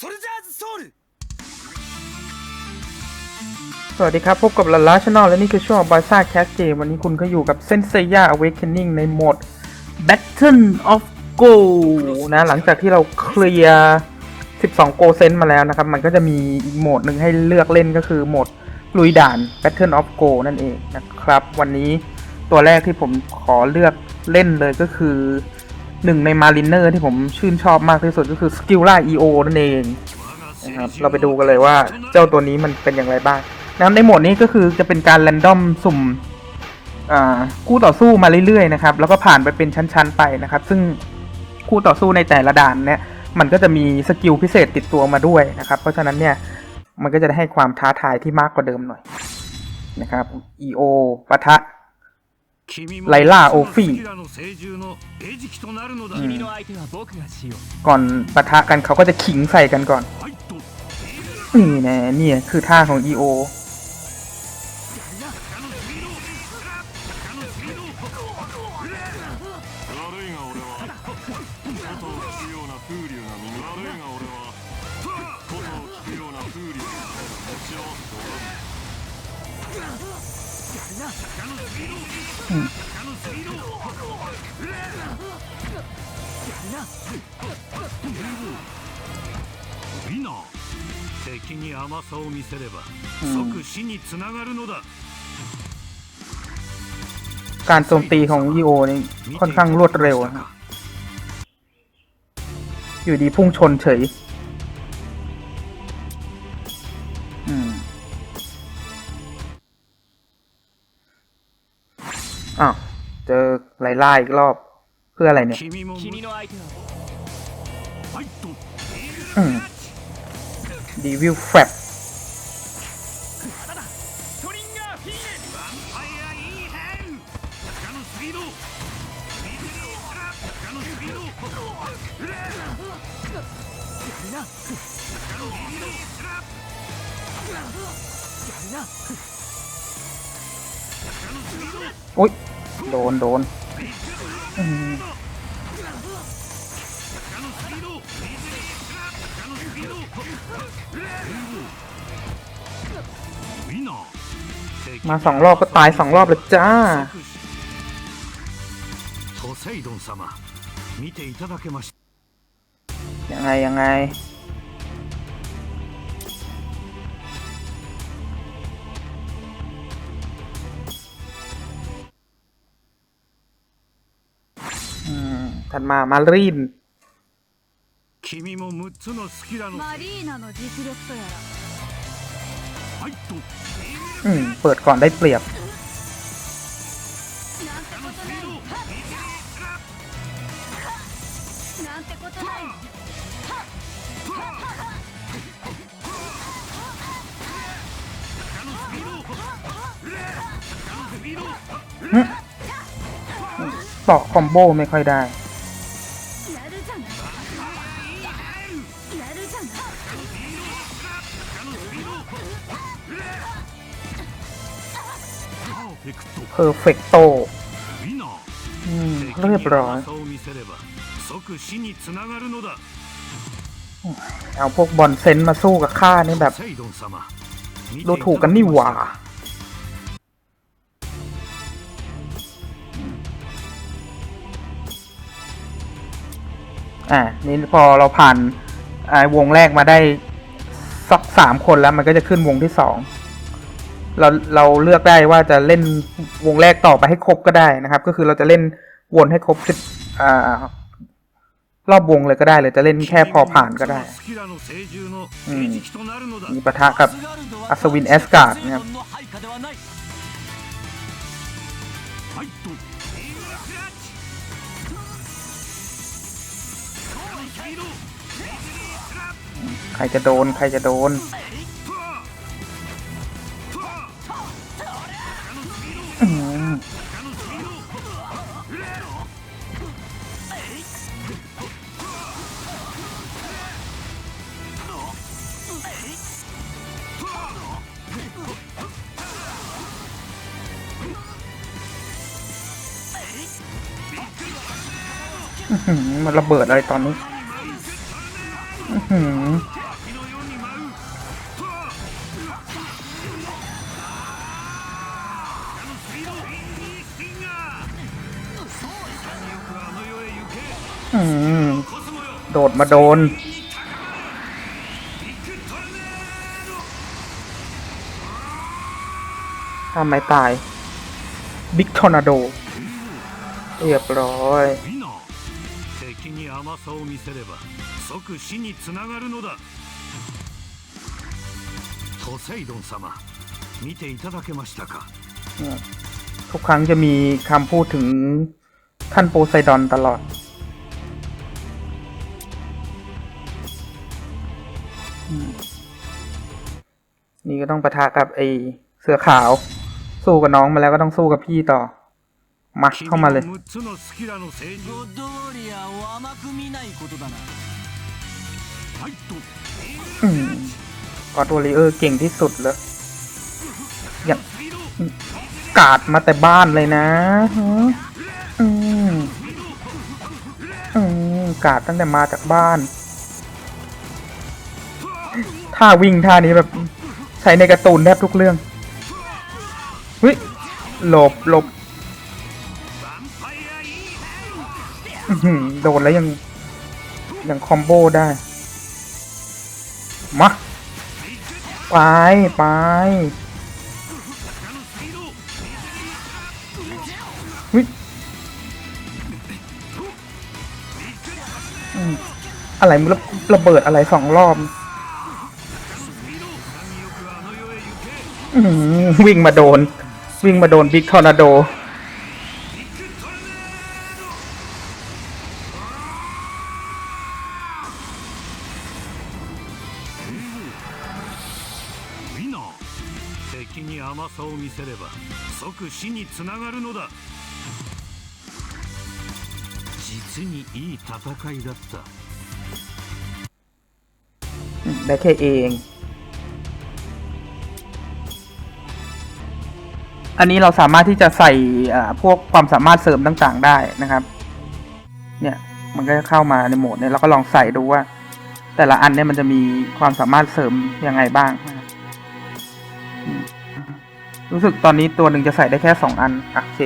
ソルジャーズソウル สวัสดีครับ พบกับลาลาช n น l และนี่คือช่วงบอยซ่าแคสเกมวันนี้คุณก็อยู่กับเซนเซีย Awakening ในโหมด Battle of Go นะ หลังจากที่เราเคลียร์ 12 Go เซนมาแล้วนะครับ มันก็จะมีอีกโหมดหนึ่งให้เลือกเล่นก็คือโหมดลุยด่าน Battle of Go นั่นเองนะครับ วันนี้ตัวแรกที่ผมขอเลือกเล่นเลยก็คือ หนึ่งในมาริเนอร์ที่ผมชื่นชอบมากที่สุดก็คือ Skilla EO นั่นเองนะครับเราไปดูกันเลยว่าเจ้าตัวนี้มันเป็นอย่างไรบ้างนะในโหมดนี้ก็คือจะเป็นการแรนดอมสุ่มคู่ต่อสู้มาเรื่อยๆนะครับแล้วก็ผ่านไปเป็นชั้นๆไปนะครับ ซึ่งคู่ต่อสู้ในแต่ละด่านเนี่ยมันก็จะมีสกิลพิเศษติดตัวมาด้วยนะครับ เพราะฉะนั้นเนี่ยมันก็จะได้ให้ความท้าทายที่มากกว่าเดิมหน่อยนะครับ EO ปะทะ ไลล่าโอฟี่ก่อนปะทะกันเขาก็จะขิงใส่กันก่อน นี่แน่เนี่ยคือท่าของอีโอ が俺は琴を聞くような風流な耳悪いが俺は琴を聞くような風流な持ち合わせておらんウィナー敵に甘さを見せれば即死につながるのだ การโจมตีของ EO นี่ค่อนข้างรวดเร็วนะครับอยู่ดีพุ่งชนเฉย ล่าอีกรอบเพื่ออะไรเนี่ยดีวิวแฟบโอ้ยโดน โดน มาสองรอบก็ตายสองรอบเลยจ้า ポセイドン様見ていただけました ยังไง ยังไง อืม ถัดมามารีน 君も6つのスキラのマリーナの実力とやらファイト อืม เปิดก่อนได้เปรียบ ต่อคอมโบไม่ค่อยได้ เพอร์เฟกโตเรียบร้อยเอาพวกบอลเซนมาสู้กับข้านี่แบบดูถูกกันนี่หว่าอ่านี่พอเราผ่านวงแรกมาได้สักสามคนแล้วมันก็จะขึ้นวงที่สอง เราเราเลือกได้ว่าจะเล่นวงแรกต่อไปให้ครบก็ได้นะครับ ก็คือเราจะเล่นวนให้ครบสิบอ่ารอบวงเลยก็ได้หรือจะเล่นแค่พอผ่านก็ได้มีปะทะกับอัศวินเอสการ์ดนะครับใครจะโดน ใครจะโดน มันระเบิดอะไรตอนนี้โดดมาโดนทำไมตาย บิ๊กทอร์นาโด เรียบร้อย 見せれば即死につながるのだポセイドン様見ていただけましたか ทุกครั้งจะมีคำพูดถึงท่านโพไซดอนตลอด อืมนี่ก็ต้องปะทะกับไอเสือขาว สู้กับน้องมาแล้วก็ต้องสู้กับพี่ต่อ มาเข้ามาเลยกอดวอริเออร์เก่งที่สุดเลยอย่างกาดมาแต่บ้านเลยนะอืมอืมกาดตั้งแต่มาจากบ้านท่าวิ่งท่านี้แบบ ใช้ในการ์ตูนแทบทุกเรื่องเฮ้ยหลบหลบ โดนแล้วยัง ยังคอมโบได้ มา ไป ไปวิอืมอะไรมันระระเบิดอะไรสองรอบอวิ่งมาโดน วิ่งมาโดนบิ๊กทอร์นาโด 敵に甘さを見せれば即死につながるのだ実にいい戦いだった ได้แค่เอง อันนี้เราสามารถที่จะใส่อ่าพวกความสามารถเสริมต่างๆได้นะครับ เนี่ย มันก็จะเข้ามาในโหมดเนี่ยเราก็ลองใส่ดูว่า แต่ละอันเนี่ยมันจะมีความสามารถเสริมยังไงบ้างนะครับอืม รู้สึกตอนนี้ตัวหนึ่งจะใส่ได้แค่สองอันโอเค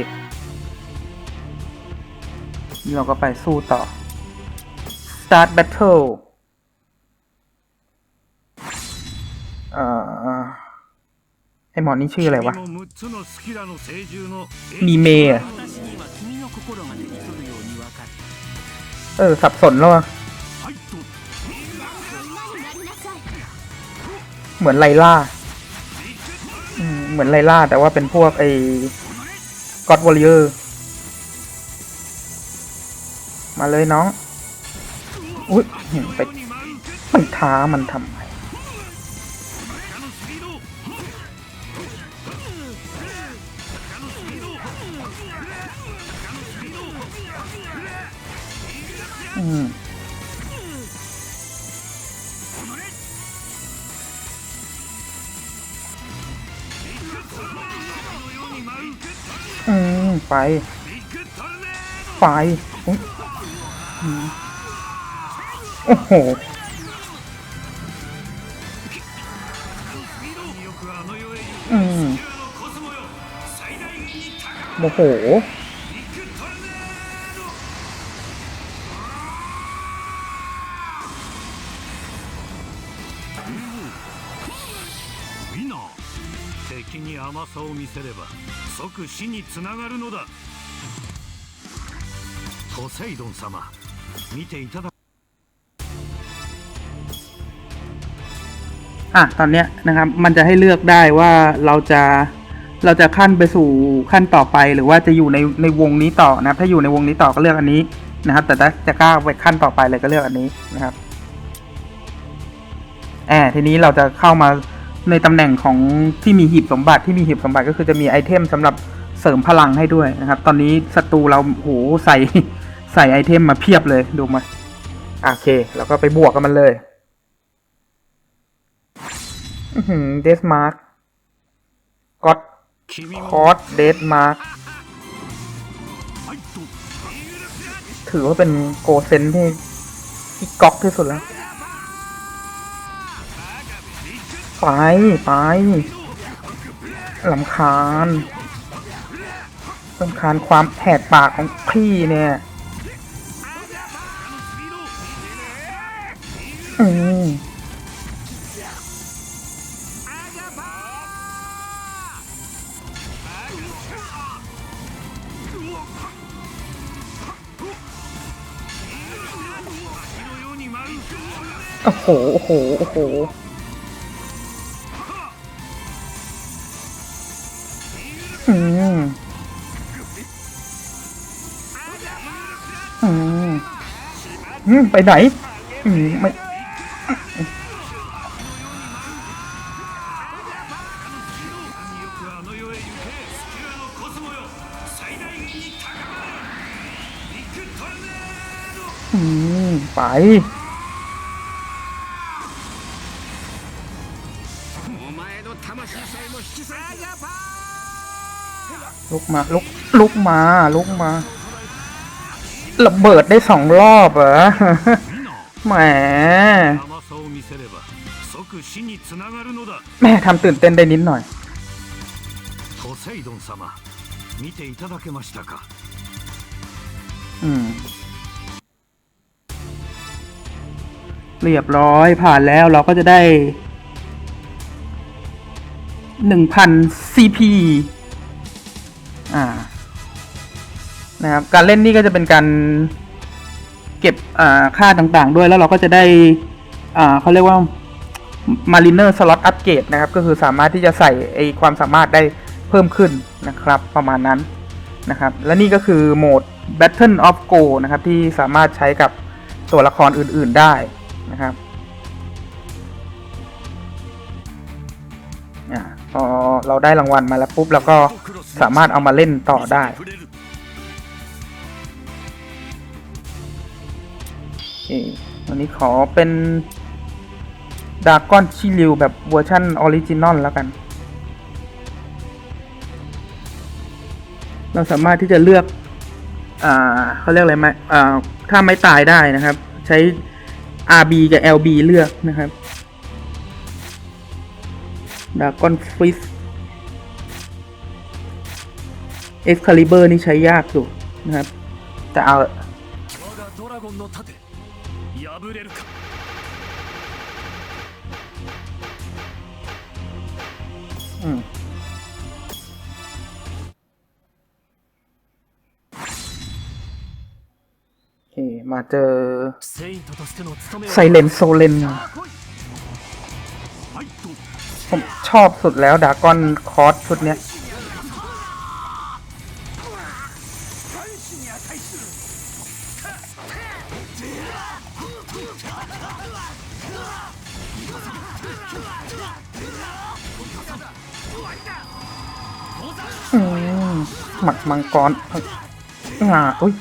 เราก็ไปสู้ต่อ start battle เอ่อไอหมอนี่ชื่ออะไรวะมีเมย์เออ สับสนแล้วเหมือนไลล่า เหมือนไลล่า แต่ว่าเป็นพวกไอ้ก็อดวอลเลอร์มาเลยน้อง อุ้ยไปไปท้ามันทำไมอืม ไปไปโอ้โหอืมโมโห 敵に甘さを見せれば即死につながるのだポセイドン様見ていただ อ่ะ ตอนเนี้ยนะครับ มันจะให้เลือกได้ว่าเราจะ เราจะขั้นไปสู่ขั้นต่อไป หรือว่าจะอยู่ในในวงนี้ต่อนะครับ ถ้าอยู่ในวงนี้ต่อก็เลือกอันนี้นะครับ แต่ถ้าจะก้าวไปขั้นต่อไปเลยก็เลือกอันนี้นะครับแอบทีนี้เราจะเข้ามา ในตำแหน่งของที่มีหีบสมบัติที่มีหีบสมบัติก็คือจะมีไอเทมสำหรับเสริมพลังให้ด้วยนะครับ ตอนนี้ศัตรูเราโหใส่ใส่ไอเทมมาเพียบเลยดูมาโอเค แล้วก็ไปบวกกับมันเลยเดสมาร์กก็อคอร์สเดสมาร์กถือว่าเป็นโกเซนที่ก๊อกที่สุดแล้ว ไปไปลำคาญลำคาญความแผกปากของพี่เนี่ยอืมโอ้โห โอ้โห โอ้โห ไปไหนไม่ไปลุกมาลุกลุกมาลุกมา ระเบิดได้สองรอบเหรแหมแม่ทำตื่นเต้นได้นิดหน่อยอืมเรียบร้อยผ่านแล้วเราก็จะได้หนึ่งพันซีอ่า นะครับ การเล่นนี่ก็จะเป็นการเก็บค่าต่างๆ ด้วยแล้วเราก็จะได้เขาเรียกว่า Mariner Slot Upgrade นะครับ ก็คือสามารถที่จะใส่ไอความสามารถได้เพิ่มขึ้นนะครับ ประมาณนั้นนะครับ และนี่ก็คือโหมด Battle of Go นะครับ ที่สามารถใช้กับตัวละครอื่นๆได้นะครับพอเราได้รางวัลมาแล้วปุ๊บเราก็สามารถเอามาเล่นต่อได้ เควันนี้ขอเป็นดาก้อนชิลิวแบบเวอร์ชันออริจินอลแล้วกัน เราสามารถที่จะเลือกอ่าเขาเรียกอะไรไหมอ่าถ้าไม่ตายได้นะครับ ใช้ RB กับ LB เลือกนะครับดาก้อนฟิสเอ็กซ์คาลิเบอร์นี่ใช้ยากอยู่นะครับ แต่เอา 我がドラゴンの盾破れるか อืมโอเค มาเจอ セイントとしての務めを ไซเลนโซเลน はいと ผมชอบสุดแล้วดากอนคอร์สชุดเนี้ย หมัดมังกรงาอุ้ย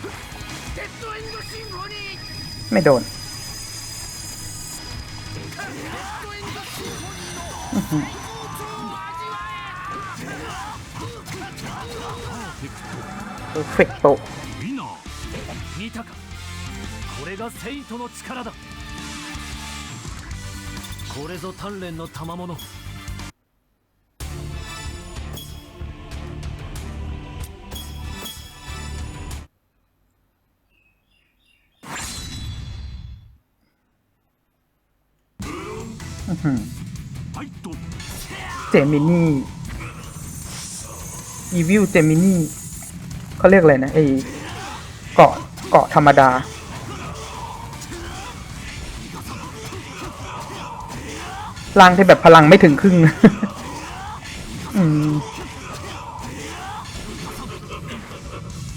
ไม่โดน เพอร์เฟกโต ウィナー見たかこれがセイントの力だこれぞ鍛錬の賜物 เจมินี่อีวิลเจมินี่เขาเรียกอะไรนะไอเกาะเกาะธรรมดา ล่างที่แบบพลังไม่ถึงครึ่งอืม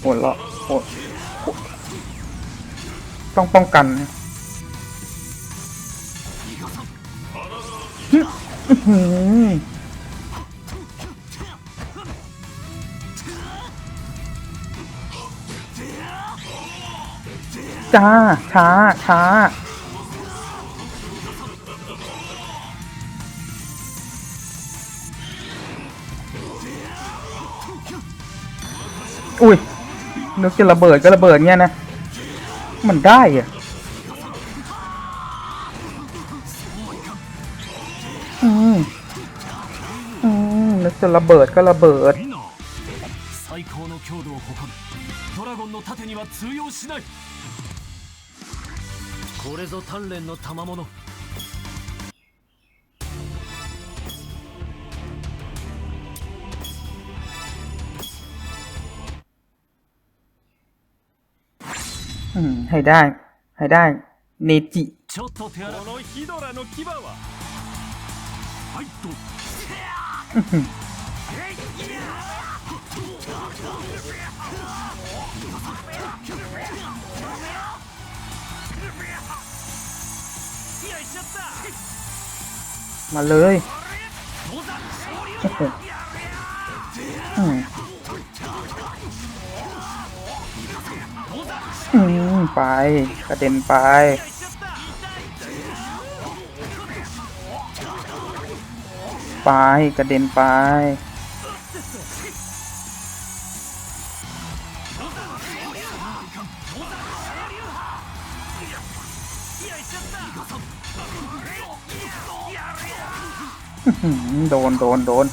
โหดละโหดโหดต้องป้องกันนะ จ้า ช้า ช้า อุ้ยนึกจะระเบิดก็ระเบิดเงี้ยนะ มันได้อะ จะระเบิดก็ระเบิด最高の強度を誇るドラゴンの盾には通用しないこれぞ鍛錬の賜物うん、はいだい、はいだい、ネジ。ちょっと手荒このヒドラの牙は。はいと。 มาเลยอืมอืมไป กระเด็นไป ไป กระเด็นไป โดนโดนโดน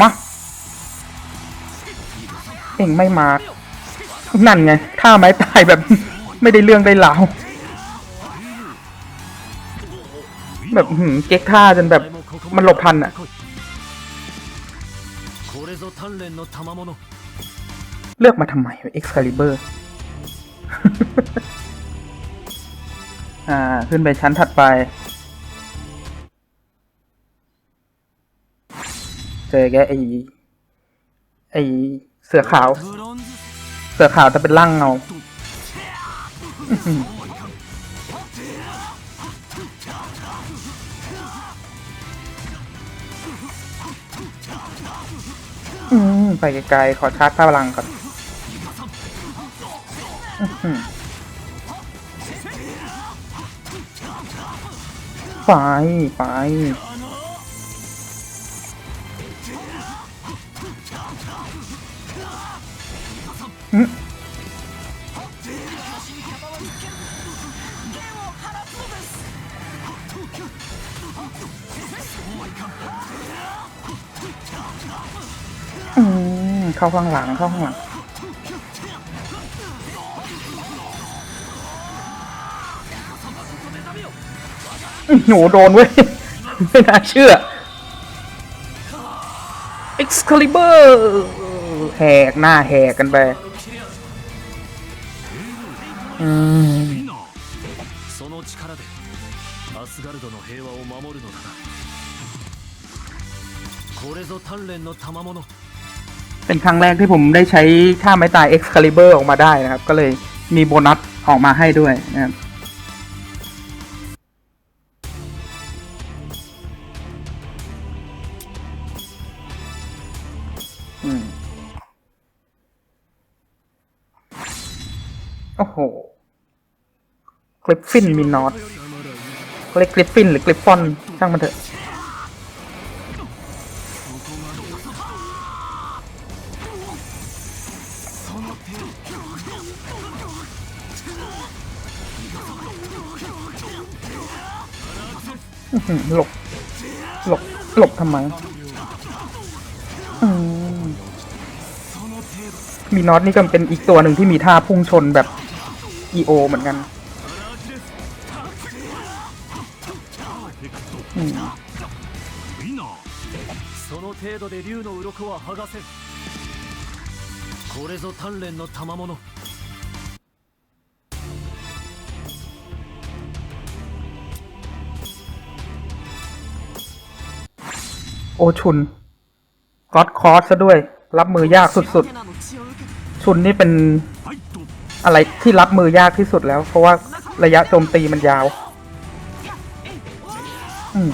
มาเอ็งไม่มา นั่นไงท่าไม้ตายแบบไม่ได้เรื่องได้ราแบบหืมเก๊กท่าจนแบบมันหลบทันอะเลือกมาทำไมเอ็กซ์คาลิเบอร์ อ่า ขึ้นไปชั้นถัดไป เจอแกไอ้ไอ้เสือขาว เสือขาวจะเป็นร่างเงาไปไกลๆขอชาร์จพลังก่อน ไปไป อืม เข้าข้างหลัง เข้าข้างหลัง อื้อโหโดนเว้ย ไม่น่าเชื่อ Excalibur แหกหน้าแหกกันไป อืม その力でアスガルドの平和を守るのだなこれぞ鍛錬の賜物 เป็นครั้งแรกที่ผมได้ใช้ท่าไม้ตาย Excalibur ออกมาได้นะครับ ก็เลยมีโบนัสออกมาให้ด้วยนะครับ กริฟฟินมีนอตเรียกกริฟฟินหรือกริฟฟอนช่างมันเถอะหลบ หลบ หลบทำไมมีน็อตนี่ก็เป็นอีกตัวหนึ่งที่มีท่าพุ่งชนแบบ EO เหมือนกัน 程度で竜の鱗は剥がせんこれぞ鍛錬の賜物 โอชุนก็อดคอร์สซะด้วย รับมือยากสุดๆ ชุนนี่เป็น ファイト อะไรที่รับมือยากที่สุดแล้ว เพราะว่าระยะโจมตีมันยาว อืม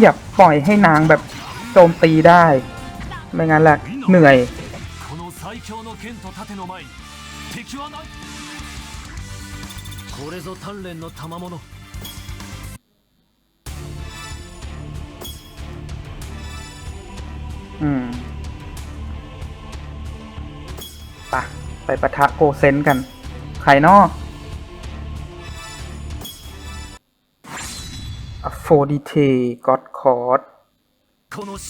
อย่าปล่อยให้นางแบบโจมตีได้ ไม่งั้นแหละเหนื่อย この最強の剣と盾の前に敵はないこれぞ鍛錬の賜物 อืมปะ ไปปะทะโกเซนกัน ใครนออโฟดิเทกอดคอร์ด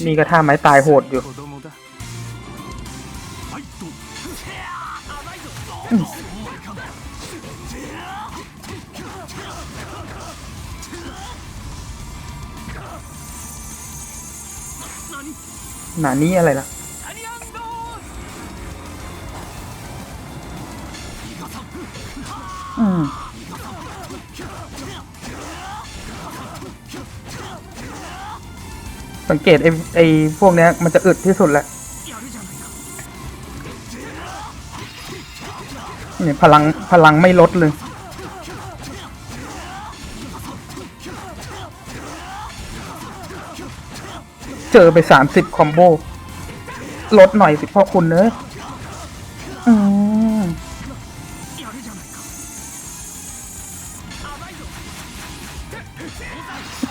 มีกระท่าไม้ตายโหดอยู่ หนานี่อะไรล่ะ สังเกตไอ้ไอ้พวกเนี้ยมันจะอึดที่สุดแหละเนี่ยพลังพลังไม่ลดเลย เจอไปสามสิบคอมโบ ลดหน่อยสิพ่อคุณเนอะ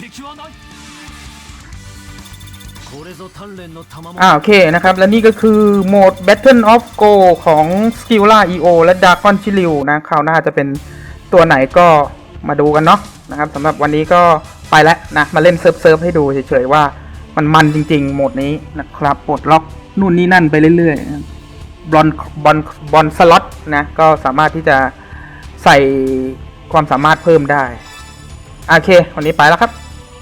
敵はないこれぞ鍛錬の賜物 อ่าโอเคนะครับ และนี่ก็คือโหมด Battle of Go ของ s k i l l a EO และ Darkon c h i l i u นะคราวหน้าจะเป็นตัวไหนก็มาดูกันเนาะนะครับสำหรับวันนี้ก็ไปแล้วนะ มาเล่นเซิร์ฟเซิร์ฟให้ดูเฉยๆว่ามันมันจริงๆ โหมดนี้นะครับปลดล็อกนู่นนี่นั่นไปเรื่อยๆบอลบอลบอลสล็อตนะ ก็สามารถที่จะใส่ความสามารถเพิ่มได้ โอเค วันนี้ไปแล้วครับ